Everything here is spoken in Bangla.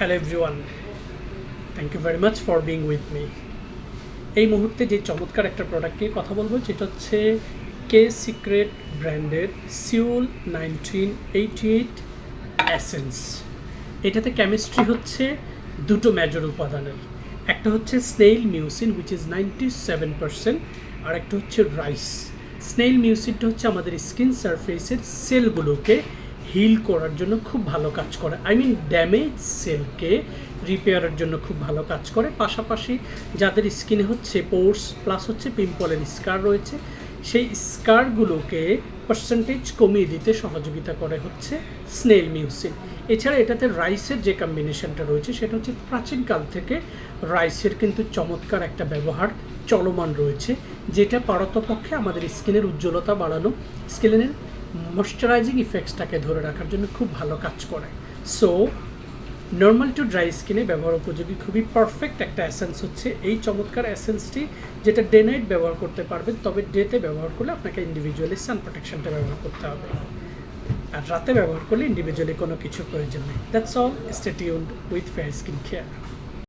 Hello everyone thank you very much for being with me এই মুহূর্তে যে চমৎকার একটা প্রোডাক্ট নিয়ে কথা বলব যেটা হচ্ছে কে সিক্রেট ব্র্যান্ডের Seoul nineteen eighty eight essence এটাতে কেমিস্ট্রি হচ্ছে দুটো মেজর উপাদানের। একটা হচ্ছে snail mucin which is ninety seven percent আর একটা হচ্ছে রাইস স্নেইল মিউসিনটা হচ্ছে আমাদের স্কিন সারফেসের সেলগুলোকে হিল করার জন্য খুব ভালো কাজ করে। আই মিন ড্যামেজ সেলকে রিপেয়ারের জন্য খুব ভালো কাজ করে। পাশাপাশি যাদের স্কিনে হচ্ছে পোর্স প্লাস হচ্ছে পিম্পলের স্কার রয়েছে, সেই স্কারগুলোকে পার্সেন্টেজ কমিয়ে দিতে সহযোগিতা করে হচ্ছে স্নেল মিউসিন এছাড়া এটাতে রাইসের যে কম্বিনেশনটা রয়েছে, সেটা হচ্ছে প্রাচীনকাল থেকে রাইসের কিন্তু চমৎকার একটা ব্যবহার চলমান রয়েছে, যেটা পারতপক্ষে আমাদের স্কিনের উজ্জ্বলতা বাড়ানো স্কিনের ময়শ্চারাইজিং ইফেক্টসটাকে ধরে রাখার জন্য খুব ভালো কাজ করে। সো নর্মাল টু ড্রাই স্কিনে ব্যবহার উপযোগী, খুবই পারফেক্ট একটা অ্যাসেন্স হচ্ছে এই চমৎকার অ্যাসেন্সটি যেটা ডে নাইট ব্যবহার করতে পারবেন, তবে ডেতে ব্যবহার করলে আপনাকে ইন্ডিভিজুয়ালি সান প্রোটেকশনটা ব্যবহার করতে হবে। আর রাতে ব্যবহার করলে ইন্ডিভিজুয়ালি কোনো কিছু প্রয়োজন নেই। That's all stay tuned with fair skin care